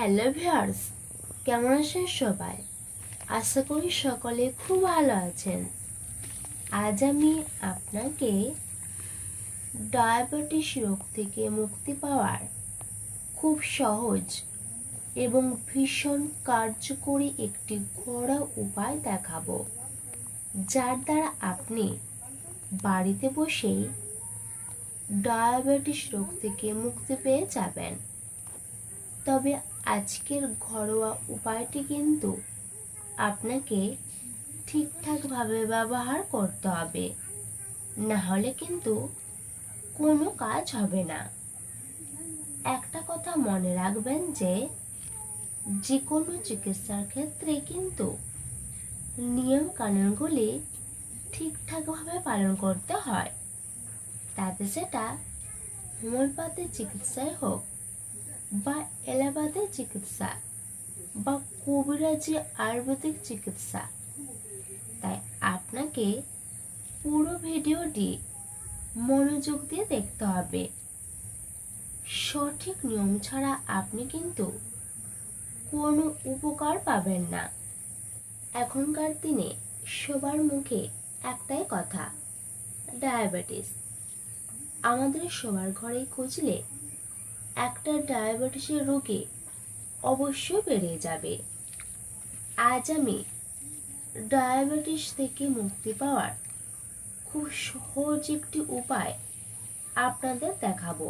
Hello viewers, কেমন আছেন সবাই? আশা করি সকলে খুব ভালো আছেন। আজ আমি আপনাকে ডায়াবেটিস রোগ থেকে মুক্তি পাওয়ার খুব সহজ এবং ভীষণ কার্যকরী একটি ঘরোয়া উপায় দেখাবো, যার দ্বারা আপনি বাড়িতে বসেই ডায়াবেটিস রোগ থেকে মুক্তি পেয়ে যাবেন। তবে আজকের ঘরোয়া উপায়টি কিন্তু আপনাকে ঠিকঠাকভাবে ব্যবহার করতে হবে। না হলে কিন্তু কোনো কাজ হবে না। একটা কথা মনে রাখবেন যে যে কোনো চিকিৎসার ক্ষেত্রে কিন্তু নিয়ম কানুনগুলি ঠিকঠাকভাবে পালন করতে হয়। তাতে সেটা হোমিওপ্যাথি চিকিৎসায় হোক বা এলাবাদের চিকিৎসা বা কবিরাজি আয়ুর্বেদিক চিকিৎসা। তাই আপনাকে পুরো ভিডিওটি মনোযোগ দিয়ে দেখতে হবে। সঠিক নিয়ম ছাড়া আপনি কিন্তু কোনো উপকার পাবেন না। এখনকার দিনে সবার মুখে একটাই কথা, ডায়াবেটিস। আমাদের সবার ঘরেই খুঁজলে একটা ডায়াবেটিসের রোগে অবশ্যই বেড়ে যাবে। আজ আমি ডায়াবেটিস থেকে মুক্তি পাওয়ার খুব সহজ একটি উপায় আপনাদের দেখাবো।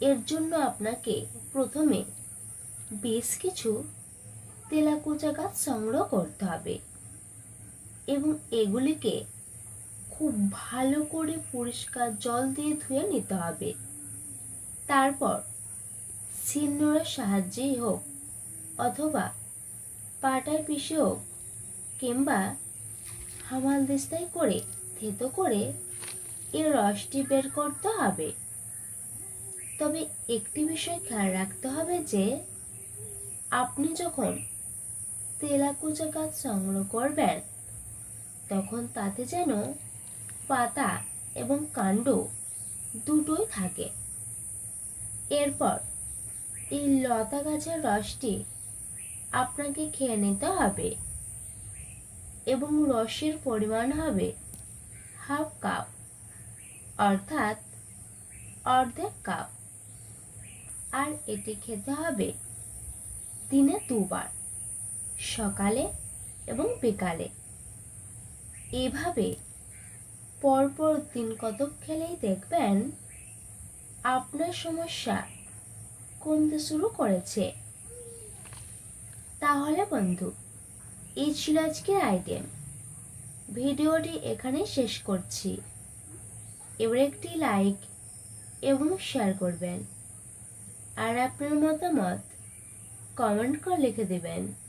এর জন্য আপনাকে প্রথমে বেশ কিছু তেলাকুচা গাছ সংগ্রহ করতে হবে এবং এগুলিকে খুব ভালো করে পরিষ্কার জল দিয়ে ধুয়ে নিতে হবে। তারপর শিলনোড়ার সাহায্যেই হোক অথবা পাটায় পিষে হোক কিংবা হামাল দিস্তায় করে, থেতো করে এর রসটি বের করতে হবে। তবে একটি বিষয় খেয়াল রাখতে হবে যে, আপনি যখন তেলাকুচা গাছ সংগ্রহ করবেন, তখন তাতে যেন পাতা এবং কাণ্ড দুটোই থাকে। এরপর এই লতা গাছের রসটি আপনাকে খেয়ে নিতে হবে এবং রসের পরিমাণ হবে হাফ কাপ, অর্থাৎ অর্ধেক কাপ। আর এটি খেতে হবে দিনে দুবার, সকালে এবং বিকালে। এভাবে পরপর দিন কতক খেলেই দেখবেন আপনার সমস্যা কমতে শুরু করেছে? তাহলে বন্ধু, এই ছিল আজকের আইটেম। ভিডিওটি এখানেই শেষ করছি। এবার একটি লাইক এবং শেয়ার করবেন। আর আপনার মতামত কমেন্ট করে লিখে দেবেন।